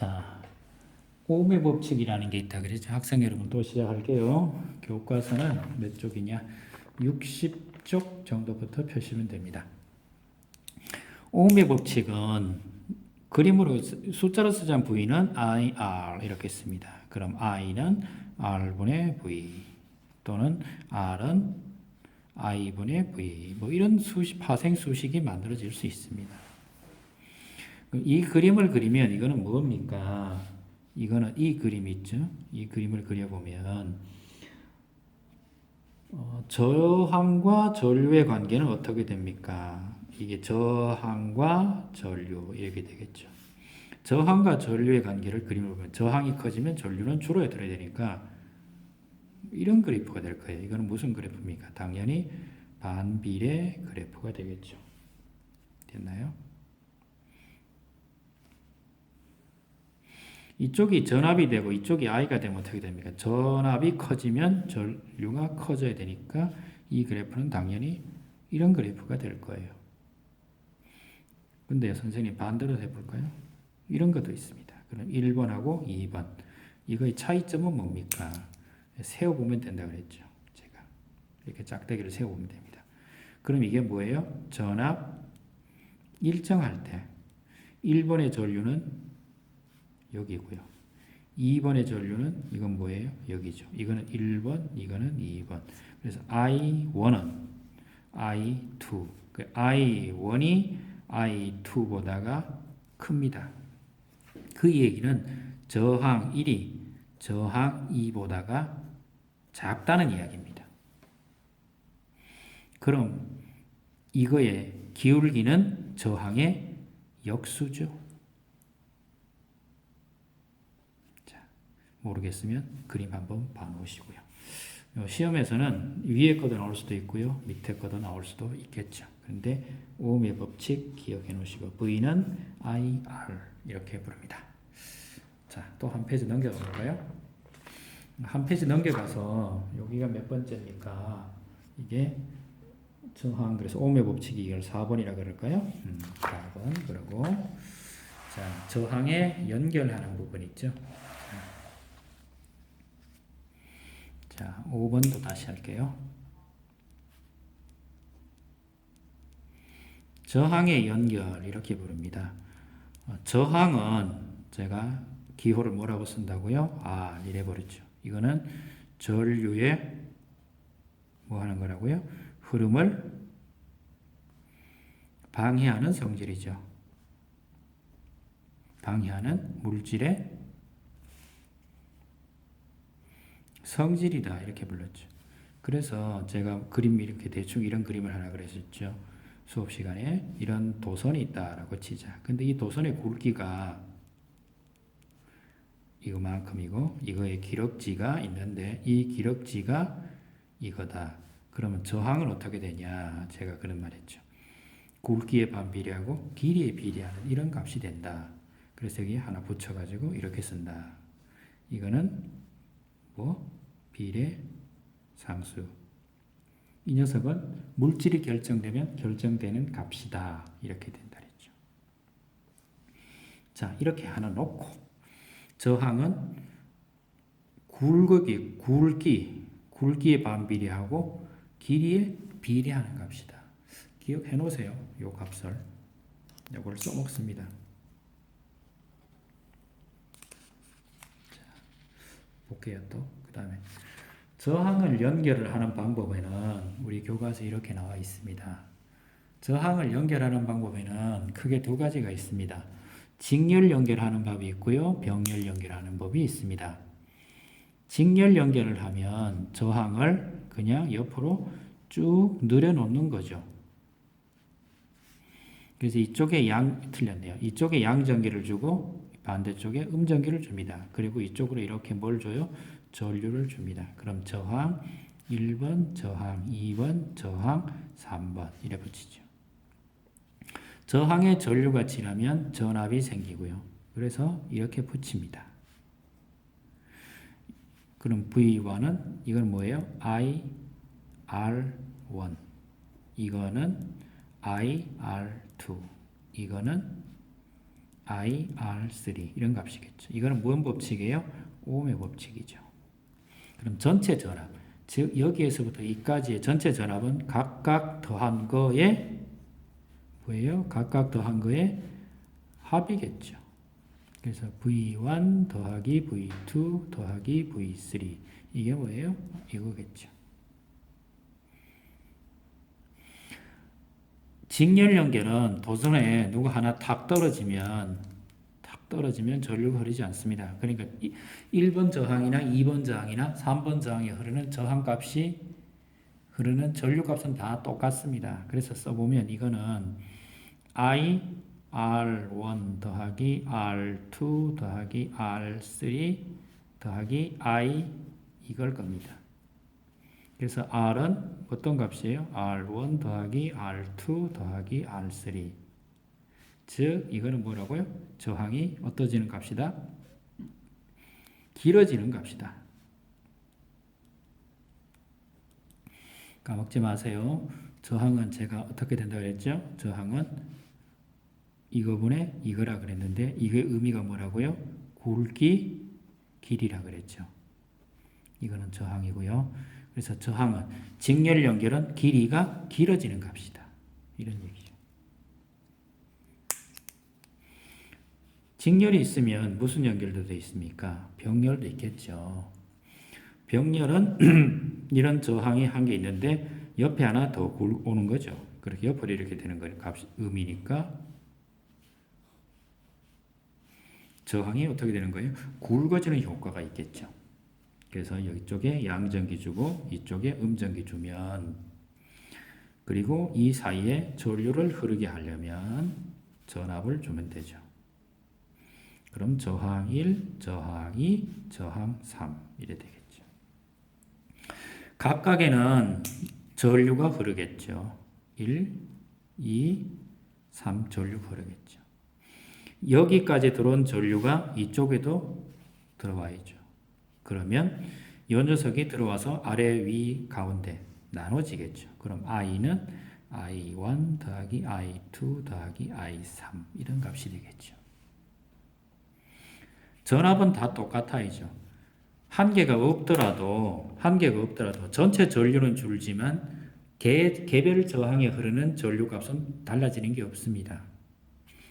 자, 오음의 법칙이라는 게 있다 그랬죠. 학생 여러분 또 시작할게요. 교과서는 몇 쪽이냐? 60쪽 정도부터 펴시면 됩니다. 오음의 법칙은 그림으로 쓰- 숫자로 쓰자면 V는 I, R 이렇게 씁니다. 그럼 I는 R분의 V 또는 R은 I분의 V 뭐 이런 수식, 파생 수식이 만들어질 수 있습니다. 이 그림을 그리면 이거는 뭡니까? 이거는 이 그림 있죠? 이 그림을 그려보면 어, 저항과 전류의 관계는 어떻게 됩니까? 이게 저항과 전류 이렇게 되겠죠. 저항과 전류의 관계를 그림을 보면 저항이 커지면 전류는 줄어들어야 되니까 이런 그래프가 될 거예요. 이거는 무슨 그래프입니까? 당연히 반비례 그래프가 되겠죠. 됐나요? 이쪽이 전압이 되고 이쪽이 I가 되면 어떻게 됩니까? 전압이 커지면 전류가 커져야 되니까 이 그래프는 당연히 이런 그래프가 될 거예요. 근데 선생님 반대로 해볼까요? 이런 것도 있습니다. 그럼 1번하고 2번. 이거의 차이점은 뭡니까? 세워보면 된다 그랬죠. 제가. 이렇게 짝대기를 세워보면 됩니다. 그럼 이게 뭐예요? 전압 일정할 때 1번의 전류는 여기고요. 2번의 전류는 이건 뭐예요? 여기죠. 이거는 1번, 이거는 2번. 그래서 I1은 I2. 그 I1이 I2보다가 큽니다. 그 얘기는 저항 1이 저항 2보다가 작다는 이야기입니다. 그럼 이거의 기울기는 저항의 역수죠. 모르겠으면 그림 한번 봐놓으시고요. 요 시험에서는 위에 거도 나올 수도 있고요. 밑에 거도 나올 수도 있겠죠. 그런데 오음의 법칙 기억해 놓으시고 V는 IR 이렇게 부릅니다. 자, 또 한 페이지 넘겨가 볼까요? 한 페이지 넘겨가서 여기가 몇 번째입니까? 이게 저항 그래서 오음의 법칙이 이걸 4번이라 그럴까요? 음, 4번 그리고 자 저항에 연결하는 부분 있죠. 자, 5번도 다시 할게요. 저항의 연결 이렇게 부릅니다. 어, 저항은 제가 기호를 뭐라고 쓴다고요? 아, 이래 버렸죠. 이거는 전류의 뭐 하는 거라고요? 흐름을 방해하는 성질이죠. 방해하는 물질의 성질이다 이렇게 불렀죠. 그래서 제가 그림 이렇게 대충 이런 그림을 하나 그랬었죠. 수업 시간에 이런 도선이 있다라고 치자. 근데 이 도선의 굵기가 이거만큼이고 이거의 기럭지가 있는데 이 기럭지가 이거다. 그러면 저항은 어떻게 되냐? 제가 그런 말했죠. 굵기에 반비례하고 길이에 비례하는 이런 값이 된다. 그래서 여기 하나 붙여가지고 이렇게 쓴다. 이거는 뭐 비례 상수. 이 녀석은 물질이 결정되면 결정되는 값이다. 이렇게 된다 그랬죠. 자, 이렇게 하나 놓고 저항은 굵기, 굵기, 굵기에 반비례하고 길이에 비례하는 값이다. 기억해 놓으세요. 요 값을. 요걸 써먹습니다. 볼게요 또. 그 다음에 저항을 연결을 하는 방법에는 우리 교과서에 이렇게 나와 있습니다. 저항을 연결하는 방법에는 크게 두 가지가 있습니다. 직렬 연결하는 법이 있고요. 병렬 연결하는 법이 있습니다. 직렬 연결을 하면 저항을 그냥 옆으로 쭉 늘여놓는 거죠. 그래서 이쪽에 양 틀렸네요. 이쪽에 양전기를 주고 반대쪽에 음전기를 줍니다. 그리고 이쪽으로 이렇게 뭘 줘요? 전류를 줍니다. 그럼 저항 1번, 저항 2번, 저항 3번 이래 붙이죠. 저항에 전류가 지나면 전압이 생기고요. 그래서 이렇게 붙입니다. 그럼 V1은 이건 뭐예요? I, R1 이거는 I, R2 이거는 IR3 이런 값이겠죠. 이거는 무슨 법칙이에요? 오음의 법칙이죠. 그럼 전체 전압, 즉 여기에서부터 이까지의 전체 전압은 각각 더한 거에 뭐예요? 각각 더한 거에 합이겠죠. 그래서 V1 더하기 V2 더하기 V3 이게 뭐예요? 이거겠죠. 직렬 연결은 도선에 누가 하나 탁 떨어지면 탁 떨어지면 전류가 흐르지 않습니다. 그러니까 1번 저항이나 2번 저항이나 3번 저항에 흐르는 저항 값이 흐르는 전류 값은 다 똑같습니다. 그래서 써보면 이거는 I R1 더하기 R2 더하기 R3 더하기 I 이걸 겁니다. 그래서 R은 어떤 값이에요? R1 더하기 R2 더하기 R3 즉 이거는 뭐라고요? 저항이 어떠지는 값이다? 길어지는 값이다. 까먹지 마세요. 저항은 제가 어떻게 된다고 그랬죠? 저항은 이거분의 이거라 그랬는데 이게 의미가 뭐라고요? 굵기 길이라 그랬죠. 이거는 저항이고요. 그래서 저항은 직렬 연결은 길이가 길어지는 값이다. 이런 얘기죠. 직렬이 있으면 무슨 연결도 돼 있습니까? 병렬도 있겠죠. 병렬은 이런 저항이 한 개 있는데 옆에 하나 더 오는 거죠. 그렇게 옆으로 이렇게 되는 거 값, 의미니까 저항이 어떻게 되는 거예요? 굵어지는 효과가 있겠죠. 그래서 이쪽에 양전기 주고 이쪽에 음전기 주면 그리고 이 사이에 전류를 흐르게 하려면 전압을 주면 되죠. 그럼 저항 1, 저항 2, 저항 3 이래 되겠죠. 각각에는 전류가 흐르겠죠. 1, 2, 3 전류 흐르겠죠. 여기까지 들어온 전류가 이쪽에도 들어와야죠. 그러면 이 녀석이 들어와서 아래 위 가운데 나눠지겠죠. 그럼 i는 i1 더하기 i2 더하기 i3 이런 값이 되겠죠. 전압은 다 똑같아야죠. 한 개가 없더라도 한 개가 없더라도 전체 전류는 줄지만 개, 개별 저항에 흐르는 전류 값은 달라지는 게 없습니다.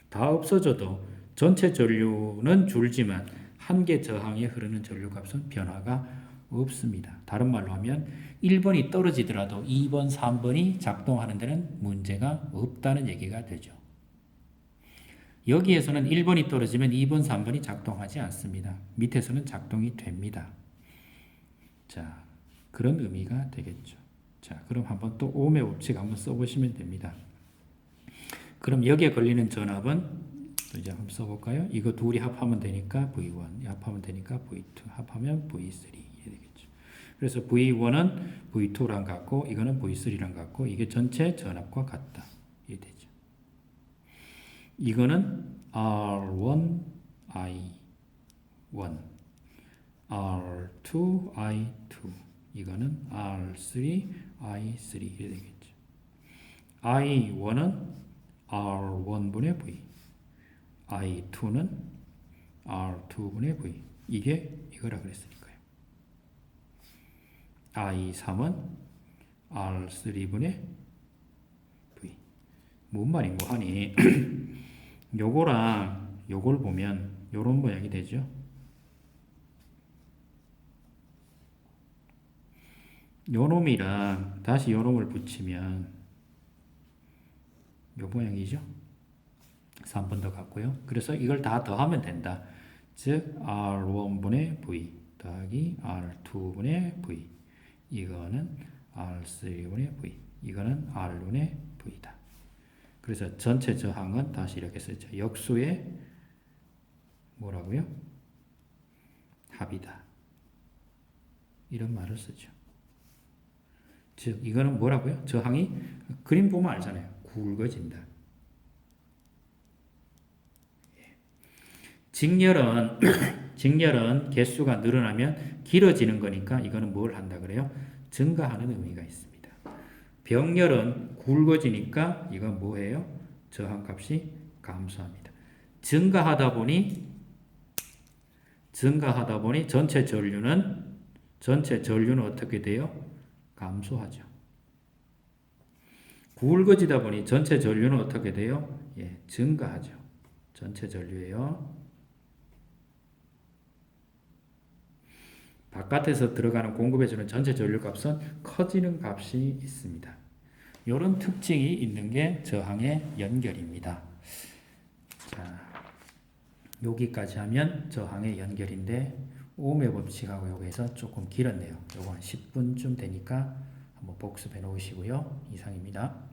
다 없어져도 전체 전류는 줄지만 한개 저항에 흐르는 전류 값은 변화가 없습니다. 다른 말로 하면 1번이 떨어지더라도 2번, 3번이 작동하는 데는 문제가 없다는 얘기가 되죠. 여기에서는 1번이 떨어지면 2번, 3번이 작동하지 않습니다. 밑에서는 작동이 됩니다. 자, 그런 의미가 되겠죠. 자, 그럼 한번 또 오음의 법칙 한번 써보시면 됩니다. 그럼 여기에 걸리는 전압은 이제 한번 써볼까요? 이거 둘이 합하면 되니까 V1, 합하면 되니까 V2, 합하면 V3 이렇게 되겠죠. 그래서 V1은 V2랑 같고 이거는 V3랑 같고 이게 전체 전압과 같다. 이게 되죠. 이거는 R1, I1, R2, I2 이거는 R3, I3 이렇게 되겠죠. I1은 R1분의 V, I2는 R2분의 V. 이게 이거라 그랬으니까요. I3은 R3분의 V. 뭔 말인고 하니 요거랑 요걸 보면 요런 모양이 되죠. 요놈이랑 다시 요놈을 붙이면 요 모양이죠. 3번 더 같고요. 그래서 이걸 다 더하면 된다. 즉 R1분의 V 더하기 R2분의 V 이거는 R3분의 V 이거는 R1의 V다. 그래서 전체 저항은 다시 이렇게 쓰죠. 역수의 뭐라고요? 합이다. 이런 말을 쓰죠. 즉 이거는 뭐라고요? 저항이 그림 보면 알잖아요. 굵어진다. 직렬은 직렬은 개수가 늘어나면 길어지는 거니까 이거는 뭘 한다 그래요? 증가하는 의미가 있습니다. 병렬은 굵어지니까 이건 뭐예요? 저항값이 감소합니다. 증가하다 보니 증가하다 보니 전체 전류는 전체 전류는 어떻게 돼요? 감소하죠. 굵어지다 보니 전체 전류는 어떻게 돼요? 예, 증가하죠. 전체 전류예요. 바깥에서 들어가는 공급해주는 전체 전류 값은 커지는 값이 있습니다. 이런 특징이 있는 게 저항의 연결입니다. 자, 여기까지 하면 저항의 연결인데 오음의 법칙하고 여기서 조금 길었네요. 요거 한 10분쯤 되니까 한번 복습해 놓으시고요. 이상입니다.